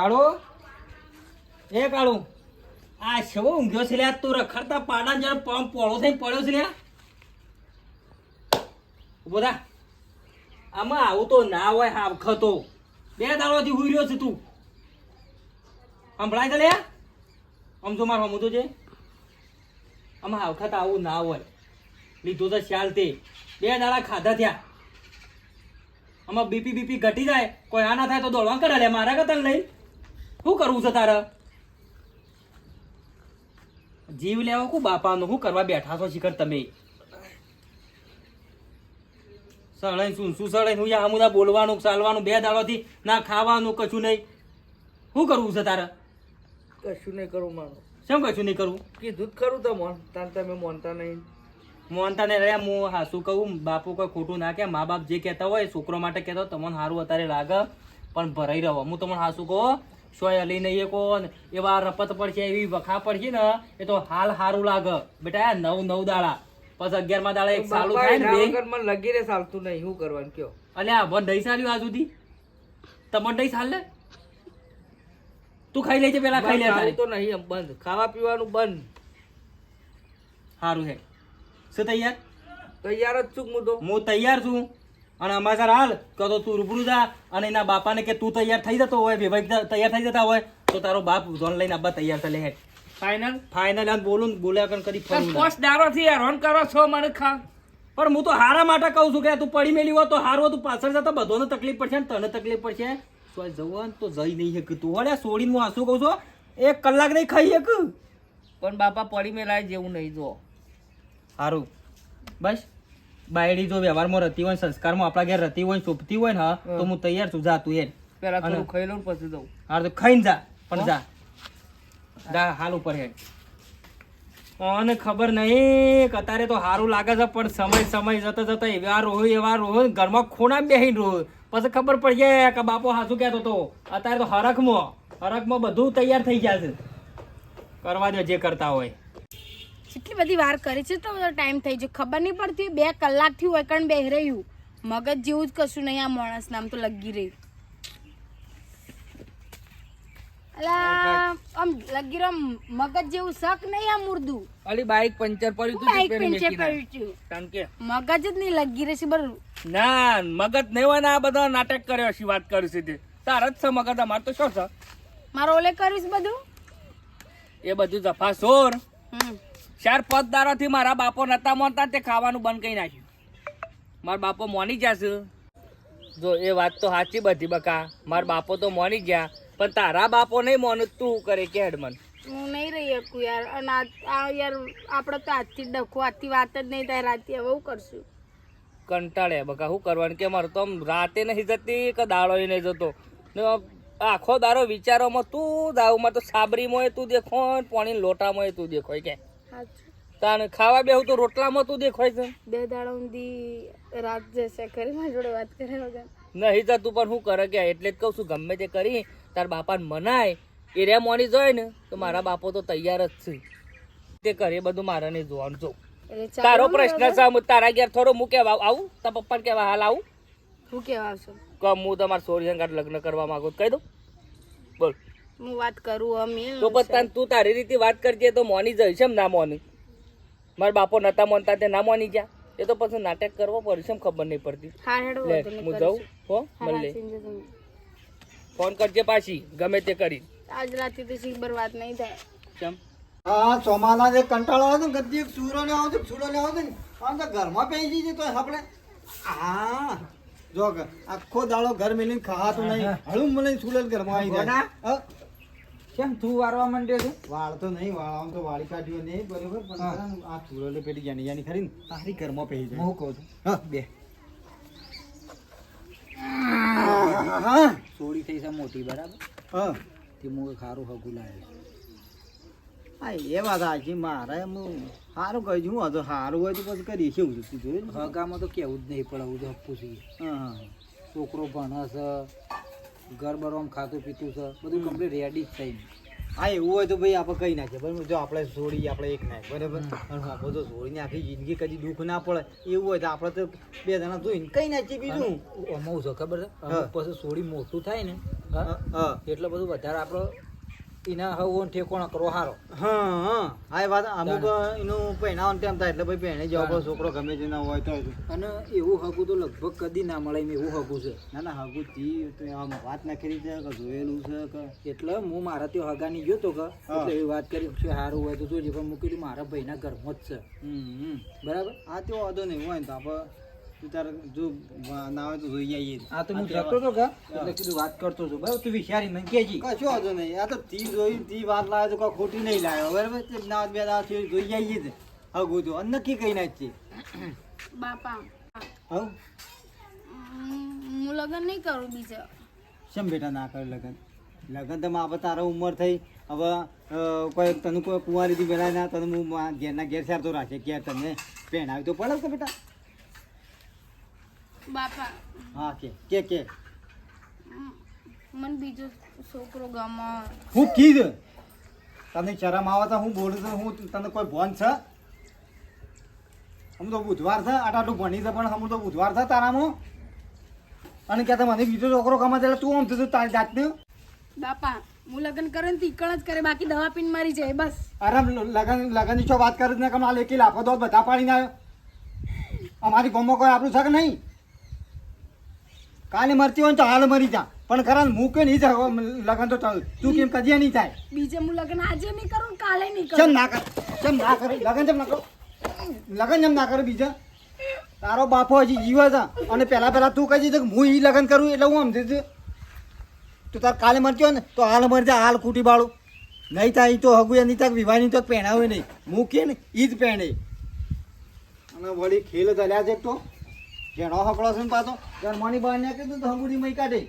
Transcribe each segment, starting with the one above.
કાળો? એ કાળું. આ શું ઊંઘ્યો છે લ્યા તું રખડતા પાડા જણ પમ પોળો થઈને પડ્યો છે લ્યા. ઊભો આમાં આવું તો ના હોય હાવખતો બે દાડોથી હુઈ રહ્યો છે તું. સંભળાય તો લ્યા? આમ જો મારો હમું છે. આમાં હાવખત આવું ના હોય. લીધું તો શ્યાલ તે. બે દાડા ખાધા થયા. આમાં બીપી બીપી ઘટી જાય. કોઈ આ ના થાય તો દોડવા કરે લે મારા કતન લઈ. શું કરવું છે તારે? જીવ લેવા કુ બાપાનો? શું કરવા બેઠા છો શિખર તમે? સળાઈ શું શું સળાઈ હું યા બધા બોલવાનું ચાલવાનું બે દાડોથી ના ખાવાનું કશું નહીં. શું કરવું છે તારે? કશું નહીં કરું મારું. શેમ કશું નહીં કરવું કીધું જ ખરું તો મોન તાર તમે મોનતા નહીં. મોનતા ને રહ્યા હું હા શું કહું? બાપુ કોઈ ખોટું ના કે મા બાપ જે કહેતા હોય છોકરો માટે કહેતો હોય, તમને સારું અત્યારે લાગે. પણ ભરાઈ રહો. હું તમને હા શું કહું? સોય લઈને એ કોણ એવા રપત પડશે એવી વખા પડશે ને એ તો હાલ સારું લાગે. બેટા આ નવ નવ દાડા. પછી અગિયારમાં દાડા એક સારું થાય ને મને લગી રે સાલતું નહીં શું કરવાનું કયો? અલ્યા વન નહીં સાલ્યું આ સુધી? તમને નહીં સાલ લે તું ખાઈ લેજે પેલા ખાઈ લે તો નહીં બંધ. ખાવા પીવાનું બંધ. સારું છે. શું તૈયાર? તૈયાર જ છું હું તો. હું તૈયાર છું. અને અમારા હાલ કહો તો તું રૂબરૂ જા અને એના બાપાને કે તું તૈયાર થઈ જતો હોય બે તૈયાર થઈ જતા હોય તો તારો બાપ ધોન લઈને આબા તૈયાર થઈ લે ફાઇનલ ફાઇનલ આમ બોલું બોલ્યા કર કરી ફરું ના. પોસ્ટ દારો થી હેરાન કરો છો મને ખા. પણ હું તો હારા માટે કહું છું કે તું પડી મેલી હોય તો હારું તું પાછળ જતા બધોને તકલીફ પડશે ને તને તકલીફ પડશે. તો જવું હોય ને તો જઈ નહીં શકે તું હળે સોડીને હું આંસુ કહું છું એક કલાક નહીં ખાઈ શક. પણ બાપા પડી મેલાય જેવું નહીં જો સારું બસ. બાયડી જો વ્યવહારમાં રહેતી હોય સંસ્કારમાં આપણા ઘેર રહેતી હોય શોભતી હોય ને તો હું તૈયાર છું જા તું પેલા થોડું ખાઈ લઉં પછી દઉં હા તો ખાઈને જા પણ જા. જા હાલ ઉપર હેડ. કોને ખબર નહીં અત્યારે તો સારું લાગે છે પણ સમય સમય જતા જતા એવા રોહ એવા રોહ ઘરમાં ખૂણા બેહીને રોહ. પછી ખબર પડી જાય કે બાપો હાસુ કહેતો તો. અત્યારે તો હરખમાં હરખમાં બધું તૈયાર થઈ ગયા છે. કરવા દો જે કરતા હોય. કેટલી બધી વાર કરી છે તો ટાઈમ થઈ ગયો. ખબર નહીં પડતી બે કલાકથી હોય કારણ બે રહ્યું. મગજ જેવું જ કશું નહીં આ માણસ નામ તો લગી રહ્યું. આમ લગી રહ્યો મગજ જેવું શક નહીં આ મુર્દું. અલી બાઈક પંચર પડ્યું તું બાઈક પંચર પડ્યું છું. મગજ જ નહીં લગી રહી છે બરું. ના મગજ નહીં હોય ને આ બધા નાટક કર્યો છે વાત કરી છે તે તાર જ છે મગજ અમાર તો શું છે? મારો ઓલે કર્યું બધું? એ બધું જફા સોર. હમ. ચાર પદ દારાથી મારા બાપો નતા મોનતા તે ખાવાનું બંધ કરી નાખ્યું. મારા બાપો મોની જશે જો એ વાત તો સાચી બધી બકા. મારા બાપો તો મોની ગયા પણ તારા બાપો નહીં મોન તું કરે કે હેડમન? હું નહીં રહી શકું યાર. અને આ યાર આપણે તો આજથી ડખો આજથી વાત જ નહીં થાય રાતે હવે હું કરશું? કંટાળે બકા. શું કરવાનું કે મારે તો આમ રાતે નહીં જતી કે દાડો નહીં જતો. ને આખો દારો વિચારોમાં તું દાવમાં તો સાબરીમાં તું દેખો ને પાણી લોટામાં તું દેખો કે. તાને ખાવા બેહું તો રોટલામાં તું દેખાય છે. બે દાડા ઊંધી રાત જશે કરી મારી જોડે વાત કરે વગર. નહીં જતું પણ શું કરે કે એટલે જ કહું છું ગમે તે કરી તાર બાપાને મનાય. એ રે મોની જોય ને તો મારા બાપો તો તૈયાર જ છે. તે કરે બધું મારા ને જોવાનું. જો. તારો પ્રશ્ન. છે હું તારા ઘેર થોડો હું કેવા આવું તાર પપ્પાને કેવા હાલ આવું? હું કેવા આવશું? કમ હું તમારા સોરી સંગાટ લગ્ન કરવા માંગુ કહી દઉં? બોલ. હું વાત કરું અમે તો પણ તું તારી રીતે વાત કરજે તો મોની જઈ છે ના મોની. મારા બાપો નતા મોનતા તે ના મોની ગયા. એ તો પછી નાટક કરવો પડશે ખબર નહીં પડતી. લે હું જઉં હો મળે. ફોન કરજે પાછી ગમે તે કરી. આજ રાતે તો શીખબર વાત નહીં થાય. કેમ? હા ચોમાના જે કંટાળો આવે ને ગદ્દી એક સૂરો ને આવે છૂડો ને આવતો ને આમ તો ઘરમાં પેસી છે તો આપણે. હા જો આખો દાડો ઘર મેલીને ખાતું નહીં. હળું મને સુલેલ ઘરમાં આવી જાય. હા? કેમ તું વારવા માંડ્યો છે? વાળતો નહીં વાળ તો વાળી કાઢ્યો નહીં બરોબર પણ આ સુરેલ પેલી જાની જાની ખરી ને તારી ઘરમાં પહેરી જાય. હું કહું છું. હા બે. હા. ચોરી થઈ છે મોટી બરાબર? હા. તે હું ખારું હગું લાવ્યો. હા એ વાત સાચી મારે એમ સારું કહી છું તો સારું હોય તો પછી કરીએ છે તું જોયું હગામાં તો કેવું જ નહીં પડે હું તો હપ્પું છીએ હા. છોકરો ભણસ ઘર બરોમ ખાતું પીતું છે બધું કમ્પ્લીટ રેડી જ થઈ હા એવું હોય તો ભાઈ આપણે કઈ નાખીએ? બરાબર જો આપણે છોડી આપણે એક નાખ બરાબર? અને આપણે તો છોડીને આખી જિંદગી કદી દુઃખ ના પડે. એવું હોય તો આપણે તો બે જણા જોઈને કઈ નાખીએ બીજું? અમાવું છે ખબર છે? પછી સોડી મોટું થાય ને એટલે બધું વધારે આપણો એના હવો ઠેકોણા કરો હારો. હા હા. આ વાત અમુક એનું પહેણાવાનું ટાઈમ થાય એટલે ભાઈ પહેણે જવા પડે છોકરો ગમે તે ના હોય તો અને એવું હગું તો લગભગ કદી ના મળે એમ એવું હગું છે. ના ના હગું તી તો આમ વાત ના કરી છે કે જોયેલું છે કે? એટલે હું મારા ત્યાં હગાની ગયો તો કે એટલે એ વાત કરી છે સારું હોય તો જોજે પણ મૂકી મારા ભાઈના ઘરમાં જ છે. બરાબર? આ તો વાંધો નહીં હોય ને તો આપણે તારે જો ના હોય તો જોઈ આવીએ આ તો હું જતો તો કા? એટલે કીધું વાત કરતો છું બરાબર તું વિચારી મને કહેજી. કશો વાંધો નહીં. આ તો તી જોઈ તી વાત લાવે તો કોઈ ખોટી નહીં લાવ્યો બરાબર? તે ના બે દાડા થી જોઈ આવીએ જ હગું તો અને નક્કી કઈ નાખીએ બાપા. હવ? હું લગ્ન નહીં કરું બીજા. શેમ બેટા ના કરે લગન? લગન તો માં તારા ઉંમર થઈ. હવે કોઈ તને કોઈ કુંવારીથી બેલાય ના તને હું ઘેરના ઘેર સાર તો રાખે. ઘેર તને પહેણાવી તો પડે કે બેટા. બાપા. હા કે કે કે. મને બીજો છોકરો ગામમાં હું કીધું? તને શરમ આવે તો હું બોલું છું હું તને કોઈ ભોન છે? હમ તો બુધવાર છે આટ આટલું ભણી છે પણ હમ તો બુધવાર છે તારામાં. અને કે મને બીજો છોકરો ગમે એટલે તું આમ થતું તારી જાતનું? બાપા હું લગ્ન કરે ને તીકણ જ કરે બાકી દવા પીને મારી જાય બસ. અરે લગન લગનની છો વાત કરે ને આ લેકી લાફો દો બધા પાડીને આવ્યો. અમારી ગોમો કોઈ આપણું છે કે નહીં? કાલે મરતી હોય તો હાલ મરી જા. પણ ખરા મૂકે નહીં જાય લગન તો ચાલ. તું કેમ કદી નહીં થાય? બીજે હું લગ્ન આજે નહીં કરું કાલે નહીં ચમ ના કર ચમ ના કર લગન ચમ ના કરો. લગન ચમ ના કર બીજા? તારો બાપો હજી જીવે છે. અને પહેલા પહેલા તું કહી દીધું કે હું એ લગન કરું એટલે હું સમજે છે. તું તાર કાલે મરતી હોય ને તો હાલ મરી જા હાલ ખૂટી બાળું. નહીં થાય અહીં તો હગું નહીં થાય વિવાહની તો પહેણાવે નહીં. મૂકે ને એ જ પહેણે. અને વળી ખેલ દલ્યા છે તો. જેનો હકડો છે ને જન્માની બહાર ને કીધું તો હંગુડી મઈ કાઢે.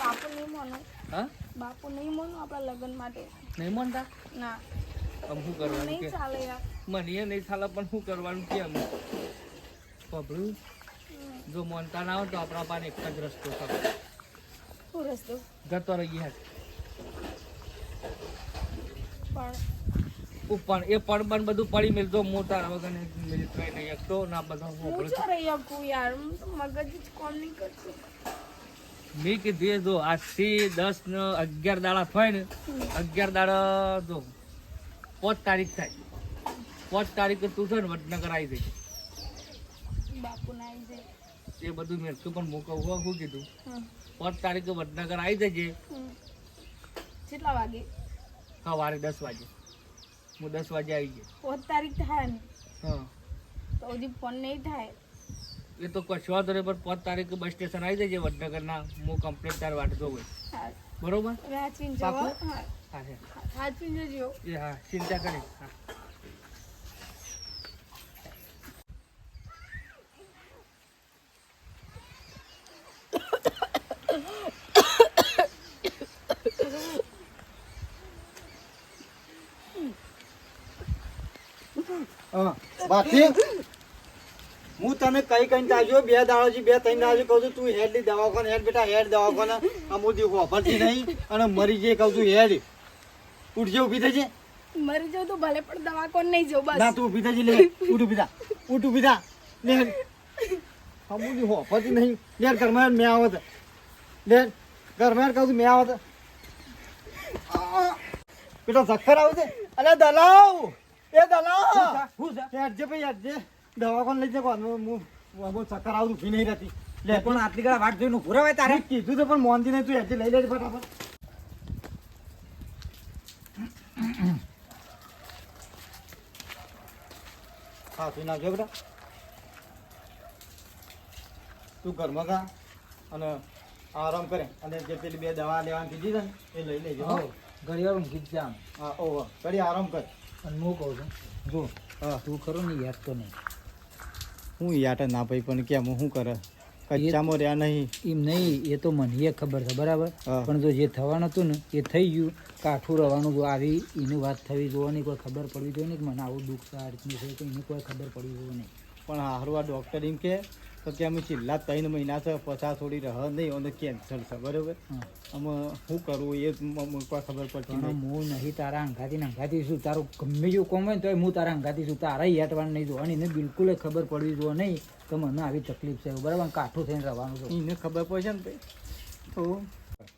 બાપુ નહીં માનો. નહીં માનો આપણા લગ્ન માટે. નહીં મોનતા? ના. અમ શું કરવાનું નહીં ચાલે યાર. મને નહીં ચાલે પણ શું કરવાનું કેમ પબડું જો મોનતા ના હોય તો આપણા પાસે એક જ રસ્તો છે રસ્તો? જતો રહીએ પણ ઉપર એ પણ પણ બધું પડી મેળતો મોટા વગર કઈ નહીં એકતો ના બધા હું ચો રહી શકું યાર? મગજ જ કોમ નહીં કરતું. મેં કીધું જો આજથી દસ ને અગિયાર દાડા થાય ને અગિયાર દાડા જો પાંચ તારીખ થાય. પાંચ તારીખે તું છે ને વડનગર આવી જઈ બાપુ આવી જાય એ બધું મેરખું પણ કહું શું કીધું? પાંચ તારીખે વડનગર આવી જજે. કેટલા વાગે? સવારે દસ વાગે. હું દસ વાગે આવી જઈશ પાંચ તારીખ થાય ને. હા. તો હજી ફોન નહીં થાય. એ તો કશો વાંધો નહીં પણ પાંચ તારીખે બસ સ્ટેશન આવી જજે વડનગરના. હું કમ્પ્લેટ તાર વાટ જોઉં હા. બરોબર? હા. હા હા ચિંતા કરી. હા. બાકી હું તને કઈ કઈ તાજો બે દાડોજી બે ત્રણ દાડોથી કહું છું તું હેડ લી દવાખાને હેડ બેટા હેડ દવાખાને. અમુદી વાપરતી નહીં અને મરી જઈ કહું છું હેડ. ઉઠજે ઊભી થજે. મરી જાઉં તો ભલે પણ દવા કોણ નહીં જાઉં ના તું ઊભી થજે લે. ઉઠ ઊભી થા. ઉઠ ઊભી થા. લે. અમુદી વાપરતી નહીં. લે ઘરમાં મેં આવત લે ઘરમાં કહું છું મેં આવત બેટા ચક્કર આવશે અરે દલાવ! એ દલાવ શું છે હેડજે ભાઈ હેડજે દવાખાને લઈ જવાનું હું બહુ ચક્કર આવું ઊભી નહીં રહેતી. લે. પણ આટલી કડા વાટ જોઈને પૂરા હોય તારે. કીધું તો પણ મોનથી નહીં તું હેડજે લઈ લેજે ફટાફટ. હા તું નાખજો બેટા. તું ઘરમાં જા અને આરામ કરે. અને જે પેલી બે દવા લેવાની કીધી છે ને એ લઈ લેજો હો. ઘડી વાર ઊંઘી જ જામ હા ઓહો. ઘડી આરામ કર. અને હું કહું છું જો હા. તું ખરો ને યાદ તો નહીં. હું યાટ ના ભાઈ પણ કેમ? હું કરે? કચ્ચામાં રહ્યા નહીં. એમ નહીં એ તો મને ખબર છે બરાબર? પણ જો જે થવાનું હતું ને એ થઈ ગયું. કાઠું રહેવાનું જો આવી એની વાત થવી જોવાની કોઈ ખબર પડવી જોઈએ ને કે મને આવું દુઃખ છે આ રીતનું છે તો એને કોઈ ખબર પડવી જોઈએ નહીં. પણ હારું આ ડૉક્ટર એમ કે તો કે અમે છેલ્લા ત્રણ મહિના છે પચાસ થોડી રહ નહીં અને કેન્સર છે બરોબર? અમે શું કરવું એ જ કોઈ ખબર પડતી નહીં. હું નહીં તારા અંગાથી અંગાથી શું તારું ગમે જેવું કોમ હોય તો હું તારા અંગાથી શું તારા હેટવાનું નહીં જોવાની એને બિલકુલ ખબર પડવી જોઈએ નહીં કે મને આવી તકલીફ છે બરાબર? કાઠું થઈને રહેવાનું છે. એને ખબર પડશે ને ભાઈ. તો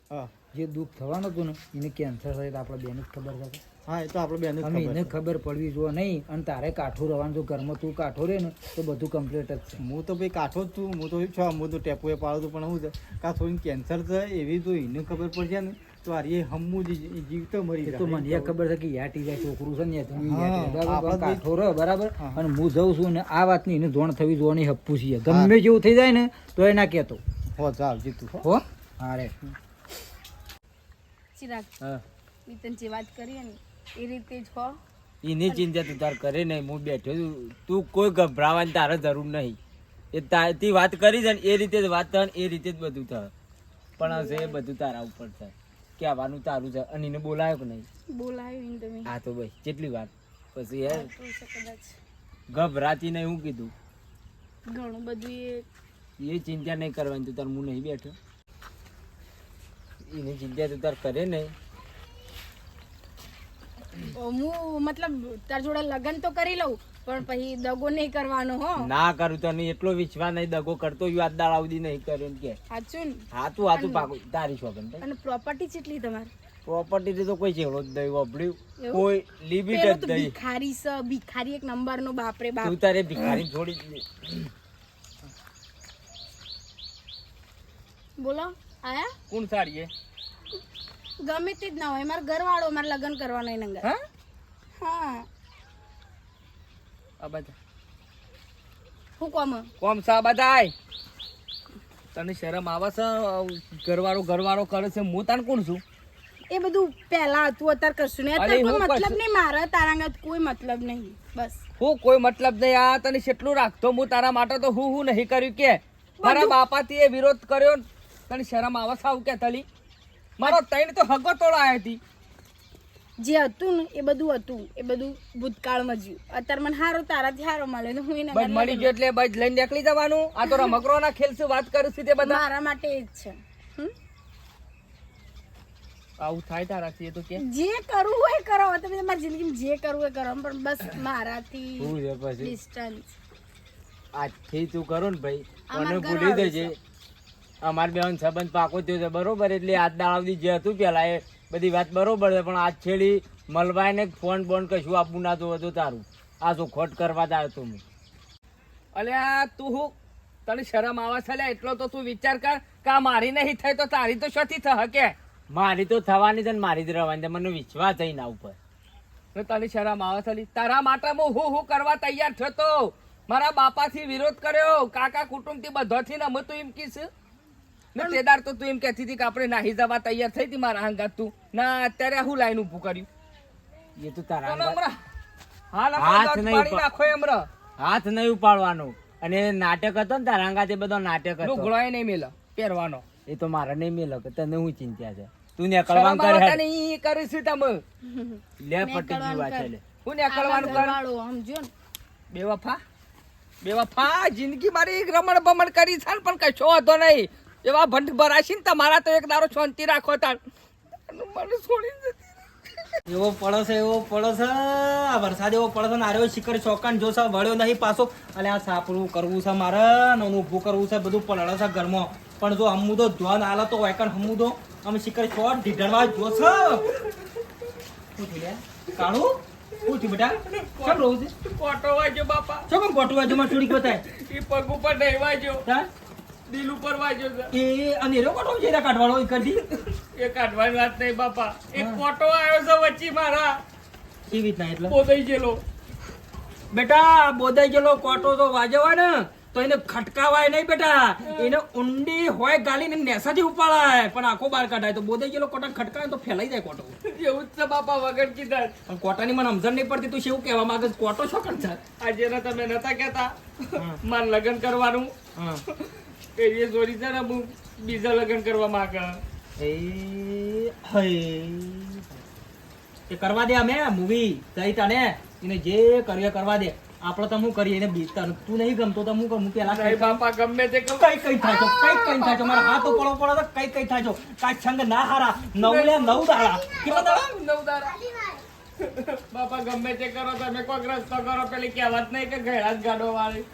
હા. જે દુઃખ થવાનું હતું ને એને કેન્સર થાય તો આપણે બેને જ ખબર થશે હા એ તો આપણે બેન ખબર એને ખબર પડવી જો નહીં અને તારે કાઠું રહેવાનું જો ઘરમાં તું કાઠો રે ને તો બધું કમ્પ્લીટ જ છે. હું તો ભાઈ કાઠો જ છું હું તો છ હું તો ટેપુએ પાડું છું પણ હું છે કાં થોડી કેન્સર છે એવી તો એને ખબર પડશે ને તો આ એ હમું જીવતો મરી જાય તો મને એ ખબર છે કે યાટી જાય છોકરું છે ને કાઠો રહ બરાબર? અને હું જઉં છું ને આ વાતની એને જોણ થવી જોવાની હપ્પું છીએ ગમે જેવું થઈ જાય ને તો એ ના કહેતો. હો ચાલ જીતું. હો? હારે હા રે. ચિરાગ હા. મિતન જે વાત કરીએ ને એ રીતે જ હો. એની ચિંતા તું તાર કરે નહીં હું બેઠો છું. તું કોઈ ગભરાવાની તારે જરૂર નહીં. એ તારથી વાત કરી છે ને એ રીતે જ વાત થાય એ રીતે જ બધું થાય. પણ હશે એ બધું તારા ઉપર થાય. કહેવાનું તારું છે. અને એને બોલાયો કે નહીં? બોલાયો તમે. હા તો ભાઈ કેટલી વાર? પછી યાર ગભરાતી નહીં હું કીધું? ઘણું બધું એ ચિંતા નહીં કરવાની તું તાર હું નહીં બેઠો? એની ચિંતા તું તાર કરે નહીં. હું મતલબ તાર જોડે લગન તો કરી લઉં પણ પછી દગો નહીં કરવાનો હો. ના કરું તને એટલો વિશ્વા નહીં દગો કરતો યાદ દાળ આવડી નહીં કર્યો કે. ને? હાતું હાતું પાકું તારી શોખન અને પ્રોપર્ટી કેટલી તમારી? પ્રોપર્ટી તો કોઈ ચેવડો જ નહીં વાપર્યું કોઈ લિમિટ જ નહીં. ભિખારી સ ભિખારી એક નંબર નો બાપરે બાપ. તું તારે ભિખારી છોડી. બોલો આયા? કોણ સાડીએ? ગમે તે જ ના હોય. મારા ઘરવાળો મારે લગ્ન કરવાનો એ નંગર હા? હા. હું કોમ? કોમ સા બધાય? તને શરમ આવે છે? ઘરવાળો ઘરવાળો કરે છે? હું તને કોણ છું? એ બધું પહેલા હતું અત્યારે કશું નહીં. અત્યારે કોઈ મતલબ નહીં મારા તારા કોઈ મતલબ નહીં. બસ. હું કોઈ મતલબ નહીં. આ તને કેટલું રાખતો? હું તારા માટે તો હું હું નહીં કર્યું કે? મારા બાપાથી એ વિરોધ કર્યો. તને શરમ આવે છે આવું કે તલી? મારો તૈણ તો હગો તોડાય હતી જે હતું ને એ બધું હતું. એ બધું ભૂતકાળમાં જ્યું અત્યારે મને હારો તારાથી હારો મળે ને હું એને બસ મળી ગયો એટલે બસ લઈને નીકળી જવાનું. આ તો રમકડો ખેલ શું વાત કરું છું તે બધા? મારા માટે એ જ છે. આવું થાય તારાથી એ તો કે. જે કરવું હોય કરો. તમે તમારી જિંદગીમાં જે કરવું હોય એ કરો. પણ બસ મારાથી શું છે પછી? ડિસ્ટન્સ આજથી તું કરો ને ભાઈ? મને ભૂલી દેજે. અમાર બેન સંબંધ પાકો થયો છે બરોબર? એટલે આજ દાડાવથી જે હતું પેલા એ બધી વાત બરોબર છે પણ આજ છેડી મલબાઈ ને ફોન બોન કશું આપવું ના તો હતું તારું. આ શું ખોટ કરવા જ આવ્યો તું હું? અલ્યા તું હું? તને શરમ આવે છે લ્યા, એટલો તો તું વિચાર કર કે આ મારી નહીં થાય તો તારી તો શથી થશે કે? મારી તો થવાની છે ને મારી જ રહેવાની છે મને વિશ્વાસ થઈ ના ઉપર. તને શરમ આવે છે તારા માટે હું હું હું કરવા તૈયાર થતો? મારા બાપાથી વિરોધ કર્યો કાકા કુટુંબથી બધોથી ને અમે તું એમ કીશ? ને તેદાર તો તું એમ કહેતી હતી કે આપણે નાહી જવા તૈયાર થઈ હતી મારા હંગાત તું. ના અત્યારે હું લાઈન ઊભું કર્યું? એ તો તારા હાથ નહીં નાખો એમ હાથ નહીં ઉપાડવાનો. અને નાટક હતો ને તારા અંગાતે બધો નાટક હતો. લુગડોય નહીં મેલો પહેરવાનો. એ તો મારે નહીં મેલો કે તને હું ચિંતા છે? તું ને કલવાન શરમ હે નહીં ઈ તમે. લે પટી ગઈ વાત છે લે હું ને કરવાનું કર. ઘરવાળો સમજો ને. બેવફા બેવફા જિંદગી મારી એક રમણ બમણ કરી છે પણ કશો હતો નહીં. એવા ભંડ ભરાશી ને તમારા તો એક દારો શાંતિ રાખો તાર મને છોડી જતી એવો પડશે એવો પડશે આ વરસાદ એવો પડશે ને આર્યો શિખર ચોકાન જો છે વળ્યો નહીં પાછો. અને આ સાપડું કરવું છે મારે ને એનું ઊભું કરવું છે બધું પલળે છે ઘરમાં. પણ જો હમું તો ધ્વન આલો તો વાયકણ હમું તો. અમે શિખર ચોટ ઢીઢણવા જો છે. શું થયું લે? કાળું? શું થયું બેટા? કેમ રહું છે? કોટો વાજો બાપા. શું કેમ કોટો વાજો માં થોડીક બતાય? એ પગ ઉપર નહીં વાજો હા? દિલ ઉપર વાગ્યો છે. એ અને ગોટો છે? એના એ કરી એ કાઢવાની વાત નહીં બાપા. એક કોટો આવ્યો છે વચ્ચે મારા. કેવી રીતના એટલે? બોદાઈ ગયેલો. બેટા બોદાઈ ગયેલો કોટો તો વાજવા ને તો એને ખટકાવાય નહીં બેટા. એને ઊંડી હોય ગાલીને નેસાથી ઉપાડાય. પણ આખો બાર કાઢાય. તો બોધાઈ ગયેલો કોટા ખટકાય તો ફેલાઈ જાય કોટો. એવું જ છે બાપા વગર કીધા પણ કોટાની મને સમજણ નહીં પડતી. તું શું કહેવા માંગે છે? કોટો શું છે આજે ને તમે નતા કહેતા. માર લગ્ન કરવાનું. એ જોડી છે ને હું બીજા લગ્ન કરવા માંગે. એ કરવા દે અમે મૂવી તઈ તને એને જે કર્યો કરવા દે. આપણે તો હું કરીએ? એને તું નહીં ગમતો તો હું કરું? પેલા કઈ બાપા ગમે તે કઈ કઈ થાય છો કઈ કઈ થાય છો મારા હાથ પડો પડો તો કઈ કઈ થાય છો કાંઈ છંગ ના હારા. નવ લે નવ દાડા કેટલા દાડા નવ દાડા. બાપા ગમે તે કરો તમે કોઈક રસ્તો કરો પેલી કહેવત નહીં કે ઘેડા જ ગાડો વાળી.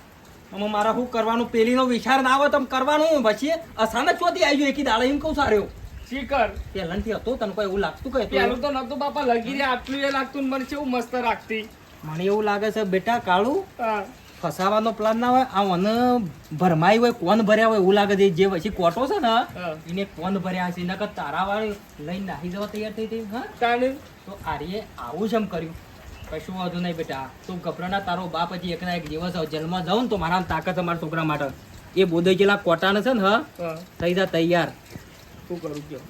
આમાં મારા શું કરવાનું? પેલીનો વિચાર ના આવે તો કરવાનું પછી અચાનક ચોથી આવી ગયો. એકી દાડે એમ કહું સારું. શીકર પહેલાંથી હતો તને કોઈ એવું લાગતું કે પેલું તો નતું બાપા લગી રહ્યા. આટલું એ લાગતું મને છે એવું મસ્ત રાખતી. મને એવું લાગે છે બેટા કાળું. ફસાવાનો પ્લાન ના હોય આ મને ભરમાઈ હોય કોણ ભર્યા હોય એવું લાગે છે. જે પછી કોટો છે ને એને કોણ ભર્યા છે? નકર તારા વાળી લઈને નાહી જવા તૈયાર થઈ હતી હા? તો આર્યે આવું જ એમ કર્યું. કશું વાંધો નહીં બેટા. તું ગભરાના તારો બાપ હજી એકના એક દિવસ જન્મ જાઉં ને તો મારા તાકાત છે મારા છોકરા માટે. એ બોધઈ ગયેલા કોટાને છે ને હા? થઈ જા તૈયાર. શું કરું કયો?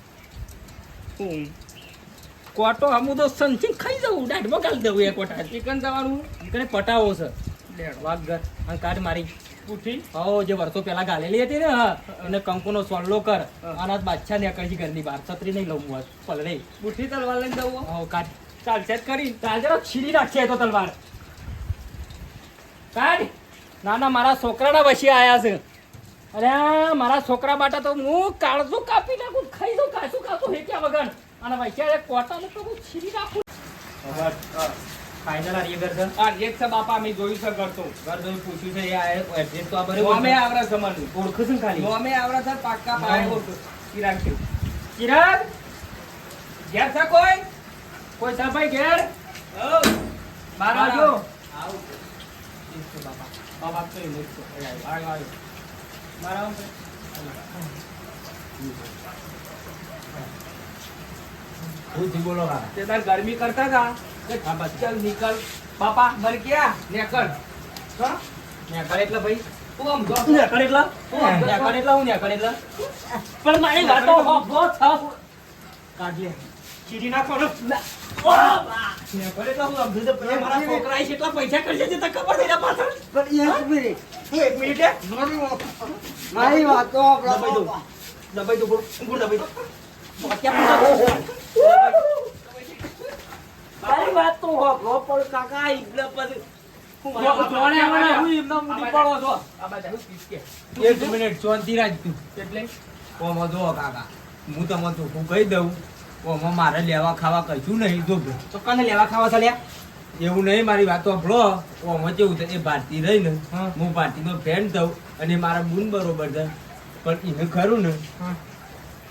હું? કોટો હમું તો સંચિન ખાઈ જવું દાઢમાં ગાલી દઉં એ કોટા ચિકન જવાનું? ચિકન પટાવો છે. વાઘ વાઘર અને કાઢ મારી. ઉઠી? હો જે વર્ષો પેલા ગાલેલી હતી ને હા? એને કંકુનો સોલ્લો કર. અને બાદશાહ ને કઈ ઘરની બહાર. છત્રી નહીં લઉં હું પલરે પૂઠી તલવાર લઈને જવું? હો કાઢ. ચાલશે જ કરી જરા છીરી નાખશે તો તલવાર. કાઢ. ના ના મારા છોકરાના વસી આયા છે. અરે મારા છોકરા માટે તો હું કાળજું કાપી નાખું ખાઈ દઉં કાચું કાચું હેક્યા વગર. અને વૈશ્યા કોટાને તો હું છીરી નાખું. ફાઇનલ આર્ય ઘર છે આ એક છે બાપા અમે જોયું છે કરતો ઘર જોઈ પૂછ્યું છે એ એડ્રેસ તો આ બરાબર છે. આવરા જમાનું ઓળખું છું ખાલી? અમે આવરા છે પાક્કા પાય ઓળખું. ચિરાગ છે. ચિરાગ? ઘેર છે કોઈ? કોઈ સાભાઈ ભાઈ ઘેર? બહાર આવજો. બાપા. બાપા તો. આવ્યો, આવ્યો. તે તાર ગરમી કરતા હતા કે ચાલ નીકળ. બાપા મર ગયા. નેકળ. હા? ન્યા એટલે ભાઈ? તું આમ જો. હું એટલા? ન્યા એટલા હું ન્યા એટલા? પણ મારી વાતો હોભળો થાવ કાઢ લે ચીરી નાખો મારા વાતો દબાઈ દો આપણા દબાઈ દો ગુડ ગુડ દબાઈ દો ક્યાં પૂછો? મારી વાત તો હોભળો પણ કાકા ઈગલા પછી હું જોણે આવવાના. હું એમના મૂડી પડો છો? આ બધા હું એક મિનિટ શાંતિ રાખ એટલે? જો કાકા. હું તમને ચોખ્ખું કહી દઉં ઓમાં મારે લેવા ખાવા કશું નહીં જો. તો કને લેવા ખાવા ચાલ્યા એવું નહીં મારી વાત સાંભળો. ઓમાં કેવું છે એ ભારતી રહી ને હું. ભારતીનો ફ્રેન્ડ થઉં અને મારા બુન બરોબર છે. પણ એને ખરું ને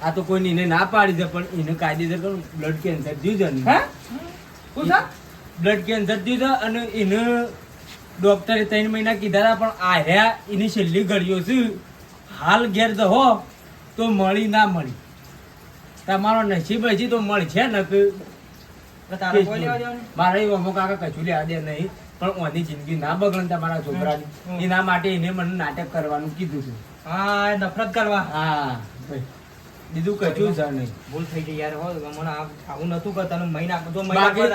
આ તો કોઈ એને ના પાડી દે પણ એને કાયદેસર કરું બ્લડ કેન્સર થયું છે ને બ્લડ કેન્સર થયું છે અને એને ડોક્ટરે ત્રણ મહિના કીધા હતા પણ આર્યા એની છેલ્લી ઘડીઓ છે. હાલ ઘેર તો હો તો મળી ના મળી. તમારો નસીબ હજી તો મળશે ને કે મારે અમુક કાકા કશું લેવા દે નહીં પણ ઓની જિંદગી ના બગડે તમારા છોકરાની. એના માટે એને મને નાટક કરવાનું કીધું છે. હા નફરત કરવા. હા ભાઈ. બીજું કશું છે નહીં. ભૂલ થઈ ગઈ યાર હો મને આવું નતું કરતા મહિના તો બાકી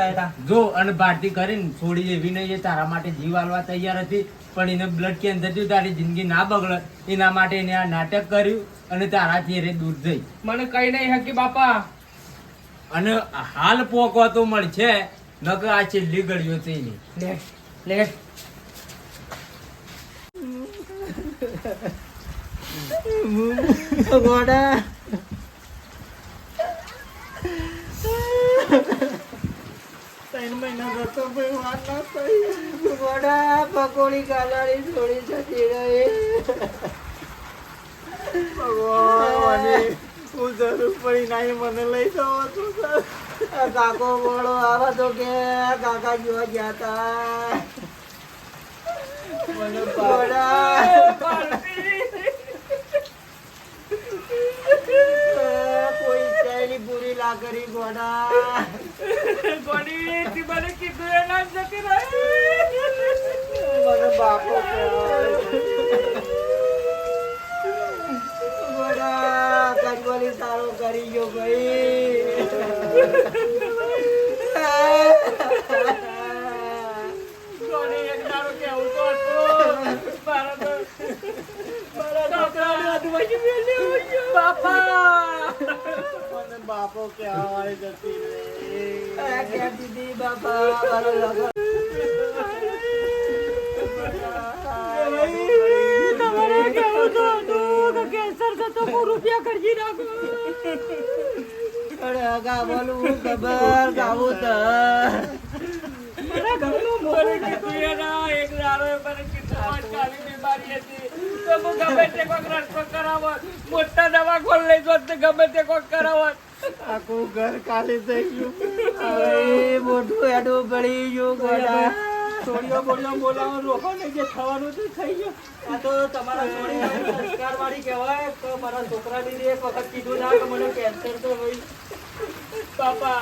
જો અને ભારતી કરીને છોડી એવી નહીં તારા માટે જીવ આલવા તૈયાર હતી પણ એને બ્લડ કેન્સર થયું તારી જિંદગી ના બગડે. એના માટે એને આ નાટક કર્યું અને તારા ચહેરે દૂર જઈ મને કઈ નહીં હકી બાપા. અને હાલ પોકો તો મળશે નકર આ છેલ્લી ગળ્યો છે એની લે લે. ગોડા ત્રણ મહિના જતો ભાઈ વાત ના થઈ. વડા પકોડી કાલાડી છોડી જતી રહી. ભગવાન મને હું જરૂર પડી નહીં મને લઈ જવો તું સર. કાકો બોલો આવા તો કે કાકા જોવા ગયા તા. મને ગોડા કોઈ ચાયની પૂરી લા કરી ગોડા. ગોડી તી મને કીધું એ જતી રહી મને બાપો ગોડા કંકોલી સારો કરી ગયો ભાઈ. પછી વેલી ઉજો બાપા. મને બાપો કે આવાય જતી રે. કે દીદી બાપા? મારો લગન. રૂપિયા ખર્ચી નાખો. અરે ગાવાનું ખબર ગાવું તો. મને ગમનું મોડું કે તું એના એક દારો પર કેટલા કાલી બીમારી હતી. તો હું ગમે તે કોઈક રસ્તો કરાવત મોટા દવાખાને લઈ જોત તો ગમે તે કોઈક કરાવત. આખું ઘર કાલે થઈ ગયું. હવે મોટું એડું પડી ગયું ગોડા. છોડીઓ બોડીઓ બોલાવો રોકો ને જે થવાનું તો થઈ ગયું. આ તો તમારા છોડી સંસ્કાર વાળી કહેવાય તો મારા છોકરાની એક વખત કીધું ના કે મને કેન્સર તો હોય. પાપા